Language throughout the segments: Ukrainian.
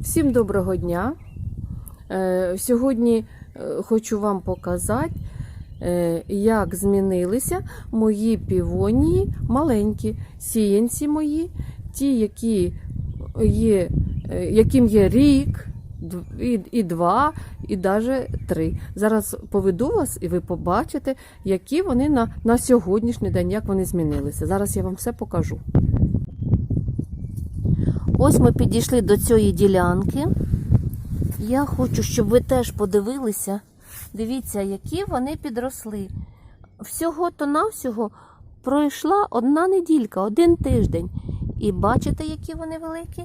Всім доброго дня. Е, Сьогодні е, хочу вам показати, е, як змінилися мої півонії маленькі, сіянці мої, ті, які є, яким є рік, і, і два, і навіть три. Зараз поведу вас, і ви побачите, які вони на, на сьогоднішній день, як вони змінилися. Зараз я вам все покажу. Ось ми підійшли до цієї ділянки. Я хочу, щоб ви теж подивилися. Дивіться, які вони підросли. Всього-то навсього пройшла одна неділька, один тиждень. І бачите, які вони великі?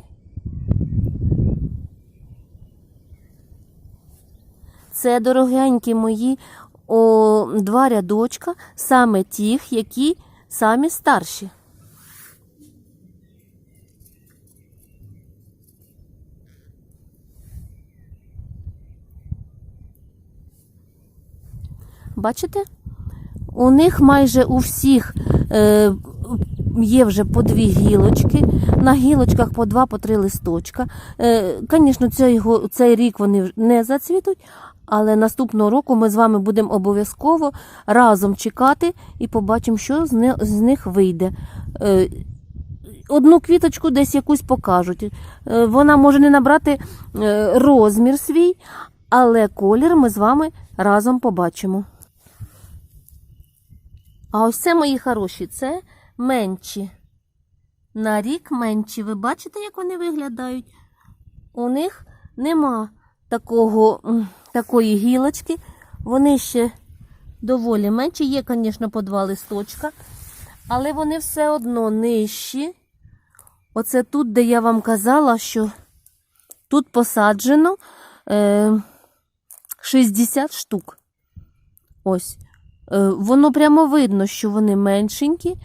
Це дорогенькі мої о, два рядочка, саме тих, які самі старші. Бачите? У них майже у всіх е, є вже по дві гілочки, на гілочках по два, по три листочка. Е, Звісно, цей, цей рік вони не зацвітуть, але наступного року ми з вами будемо обов'язково разом чекати і побачимо, що з них вийде. Е, Одну квіточку десь якусь покажуть. Е, Вона може не набрати е, розмір свій, але колір ми з вами разом побачимо. А ось це, мої хороші, це менші. На рік менші. Ви бачите, як вони виглядають? У них нема такого, такої гілочки. Вони ще доволі менші. Є, звісно, по два листочка, але вони все одно нижчі. Оце тут, де я вам казала, що тут посаджено е, 60 штук. Ось. Е, Воно прямо видно, що вони меншенькі.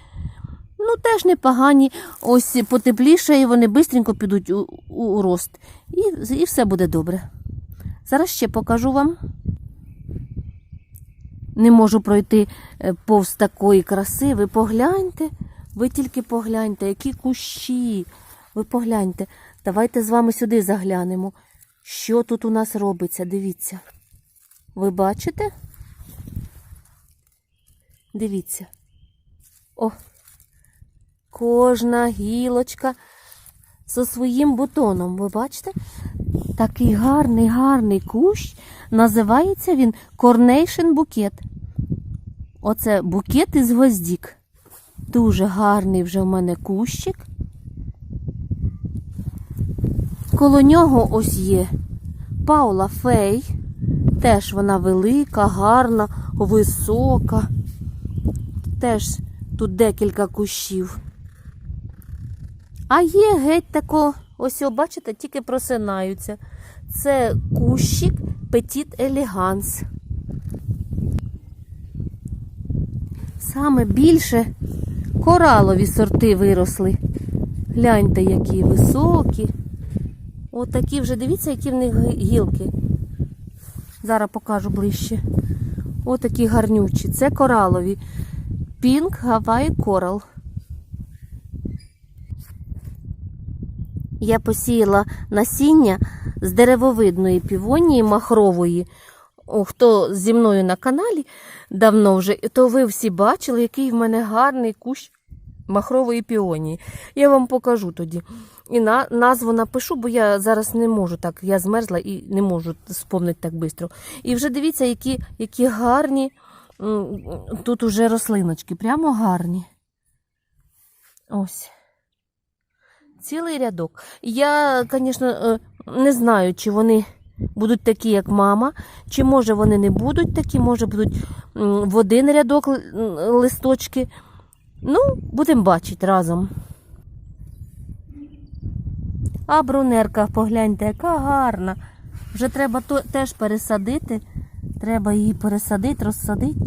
Ну, теж непогані. Ось потепліше, і вони швидко підуть у, у, рост. І, і все буде добре. Зараз ще покажу вам. Не можу пройти е, повз такої краси. Ви погляньте, ви тільки погляньте, які кущі. Ви погляньте. Давайте з вами сюди заглянемо. Що тут у нас робиться? Дивіться. Ви бачите? Дивіться. О, кожна гілочка зі своїм бутоном. Ви бачите? Такий гарний, гарний кущ. Називається він Cornation букет. Оце букет із гвоздік. Дуже гарний вже в мене кущик. Коло нього ось є Паула Фей. Теж вона велика, гарна, висока. Теж тут декілька кущів. А є геть тако, ось о, бачите, тільки просинаються. Це кущик Petit Elegance. Саме більше коралові сорти виросли. Гляньте, які високі. Отакі вже, дивіться, які в них гілки. Зараз покажу ближче. Отакі гарнючі. Це коралові. Pink Hawaii Coral. Я посіяла насіння з деревовидної півонії махрової. Хто зі мною на каналі давно вже, то ви всі бачили, який в мене гарний кущ махрової піонії. Я вам покажу тоді. І на, назву напишу, бо я зараз не можу так. Я змерзла і не можу спомнити так швидко. І вже дивіться, які, які гарні тут уже рослиночки, прямо гарні. Ось. Цілий рядок. Я, звісно, е, не знаю, чи вони будуть такі, як мама, чи може вони не будуть такі, може будуть в один рядок листочки. Ну, будемо бачити разом. А брунерка, погляньте, яка гарна. Вже треба теж пересадити. Треба її пересадити, розсадити.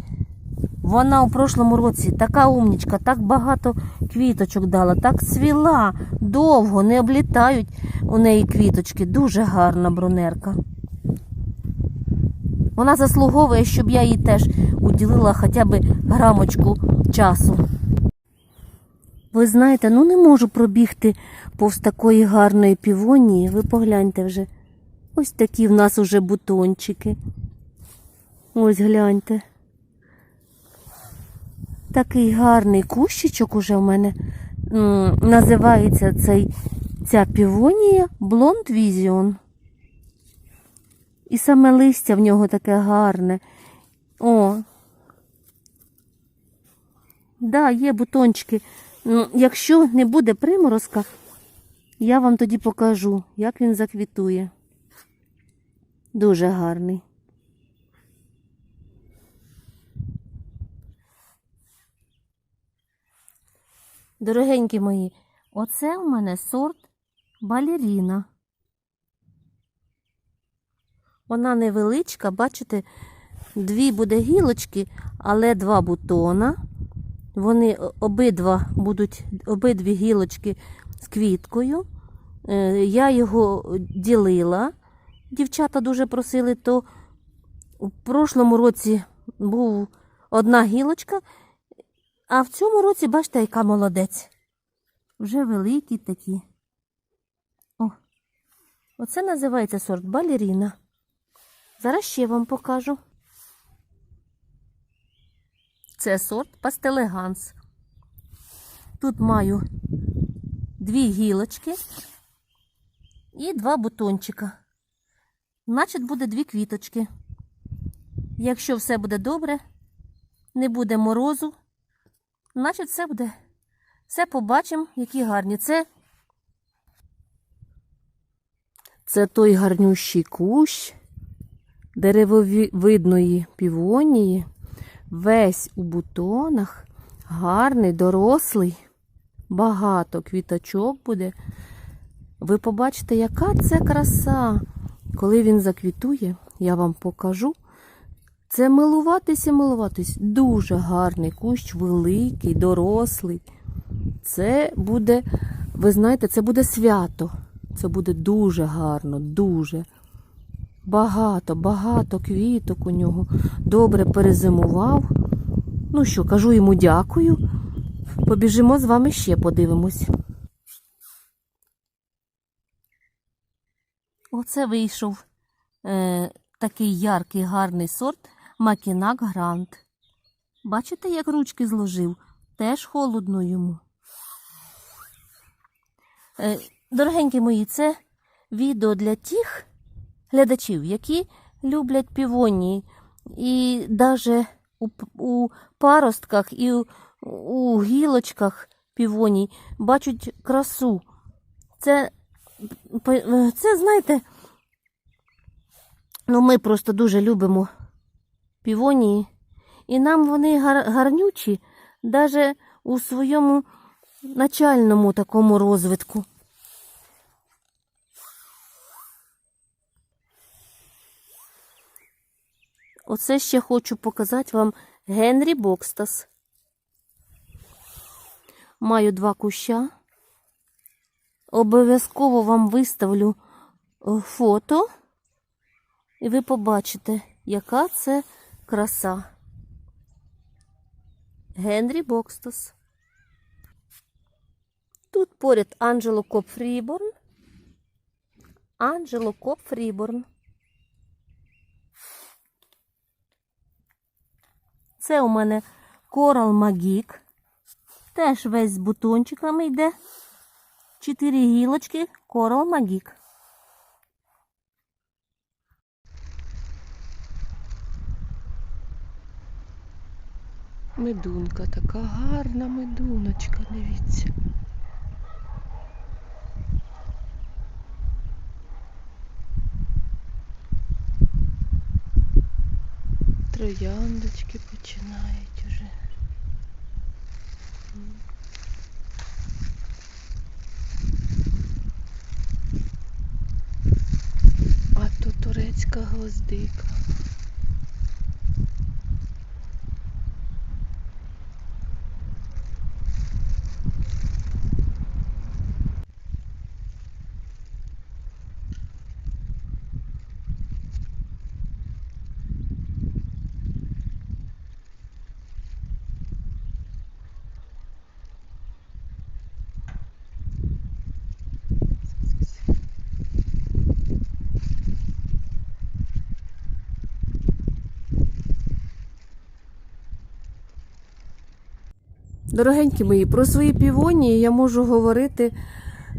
Вона у прошлому році така умнічка, так багато квіточок дала, так цвіла, довго, не облітають у неї квіточки. Дуже гарна брунерка. Вона заслуговує, щоб я їй теж уділила хоча б грамочку часу. Ви знаєте, ну не можу пробігти повз такої гарної півонії. Ви погляньте вже. Ось такі в нас уже бутончики. Ось гляньте. Такий гарний кущичок уже в мене. Називається цей, ця півонія Blond Vision. І саме листя в нього таке гарне. О. Да, є бутончики. Якщо не буде приморозка, я вам тоді покажу, як він заквітує. Дуже гарний. Дорогенькі мої, оце у мене сорт балеріна. Вона невеличка, бачите, дві буде гілочки, але два бутона. Вони обидва будуть обидві гілочки з квіткою. Е, Я його ділила. Дівчата дуже просили, то у прошлому році був одна гілочка, а в цьому році, бачите, яка молодець. Вже великі такі. О, оце називається сорт балеріна. Зараз ще вам покажу. Це сорт пастелеганс. Тут маю дві гілочки і два бутончика. Значить, буде дві квіточки. Якщо все буде добре, не буде морозу, значить все буде. Все побачимо, які гарні. Це, Це той гарнющий кущ деревовидної півонії, весь у бутонах, гарний, дорослий, багато квіточок буде. Ви побачите, яка це краса. Коли він заквітує, я вам покажу. Це милуватися, милуватись. Дуже гарний кущ, великий, дорослий. Це буде, ви знаєте, це буде свято. Це буде дуже гарно, дуже. Багато, багато квіток у нього. Добре перезимував. Ну що, кажу йому дякую. Побіжимо з вами ще подивимось. оце вийшов е, такий яркий гарний сорт Макінак Грант. Бачите, як ручки зложив? Теж холодно йому. Е, дорогенькі мої, це відео для тих глядачів, які люблять півонії. І навіть у, у паростках і у, у гілочках півоній бачать красу. Це, це, знаєте, ну ми просто дуже любимо півонії. І нам вони гар, гарнючі навіть у своєму начальному такому розвитку. Оце ще хочу показати вам Генрі Бокстас. Маю два куща. Обов'язково вам виставлю е, фото, і ви побачите, яка це краса. Генрі Бокстас. Тут поряд Анджело Коп Фріборн. Анджело Коп Фріборн. Це у мене Корал Магік. Теж весь з бутончиками йде. Чотири гілочки Корал Магік. Медунка, така гарна медуночка, дивіться. Трояндочки починають уже. А то турецька гвоздика. Дорогенькі мої, про свої півонії я можу говорити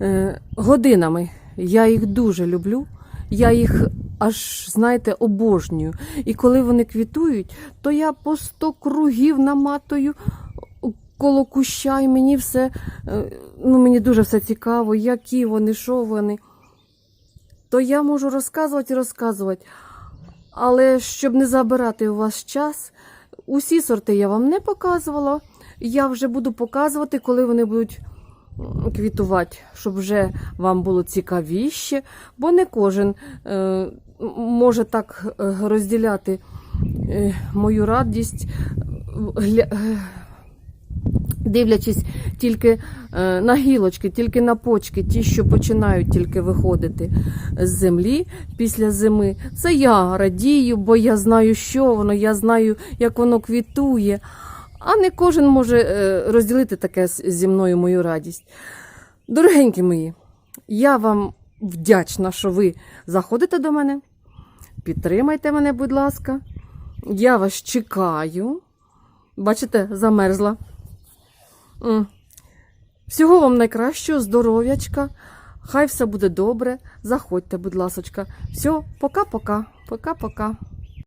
е, годинами. Я їх дуже люблю. Я їх аж, знаєте, обожнюю. І коли вони квітують, то я по сто кругів наматую коло куща, і мені все, е, ну мені дуже все цікаво, які вони, що вони. То я можу розказувати і розказувати. Але щоб не забирати у вас час, усі сорти я вам не показувала. Я вже буду показувати, коли вони будуть квітувати, щоб вже вам було цікавіше, бо не кожен е, може так е, розділяти е, мою радість, гля- е, дивлячись тільки е, на гілочки, тільки на почки, ті, що починають тільки виходити з землі після зими. Це я радію, бо я знаю, що воно, я знаю, як воно квітує. А не кожен може е, розділити таке зі мною мою радість. Дорогенькі мої, я вам вдячна, що ви заходите до мене. Підтримайте мене, будь ласка. Я вас чекаю. Бачите, замерзла. Всього вам найкращого, здоров'ячка. Хай все буде добре. Заходьте, будь ласочка. Все, пока-пока. Пока-пока.